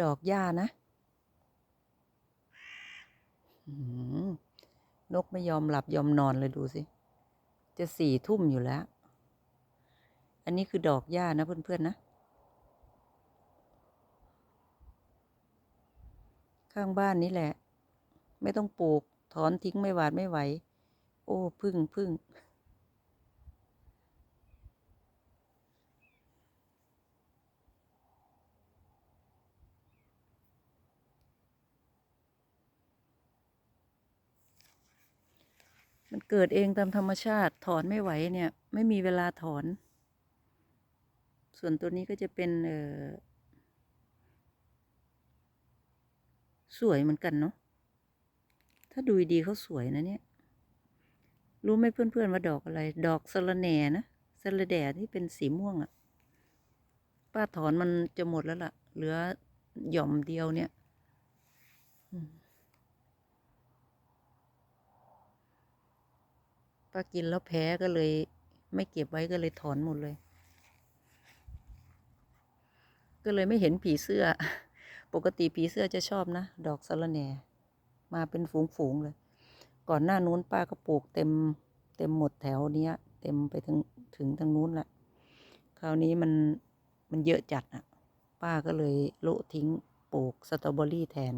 ดอกหญ้านะนกไม่ยอมหลับยอมนอนเลยดูสิ จะสี่ทุ่มอยู่แล้ว อันนี้คือดอกหญ้านะเพื่อนๆนะ ข้างบ้านนี่แหละ ไม่ต้องปลูก ถอนทิ้งไม่หวาดไม่ไหว โอ้พึ่งพึ่ง มันเกิดเองตามธรรมชาติถอนไม่ไหวเนี่ย ไม่มีเวลาถอน ส่วนตัวนี้ก็จะเป็นเออสวยเหมือนกันเนาะถ้าดูดีเขาสวยนะเนี่ย รู้ไหมเพื่อนๆว่าดอกอะไร ดอกสะระแหน่นะสะระแด่ที่เป็นสีม่วงอะ่ะป้าถอนมันจะหมดแล้วล่ะ เหลือหย่อมเดียวเนี่ยอืม ป้ากินแล้วแพ้ก็เลย ไม่เก็บไว้ก็เลยถอนหมดเลย ก็เลยไม่เห็นผีเสื้อ ปกติผีเสื้อจะชอบนะ ดอกสะระแหน่มาเป็นฝูงๆเลย ก่อนหน้านู้นป้าก็ปลูกเต็ม เต็มหมดแถวเนี้ย เต็มไปถึงถึงทางนู้นแหละคราวนี้มันมันเยอะจัดอะป้าก็เลยโละทิ้งปลูกสตรอเบอรี่แทน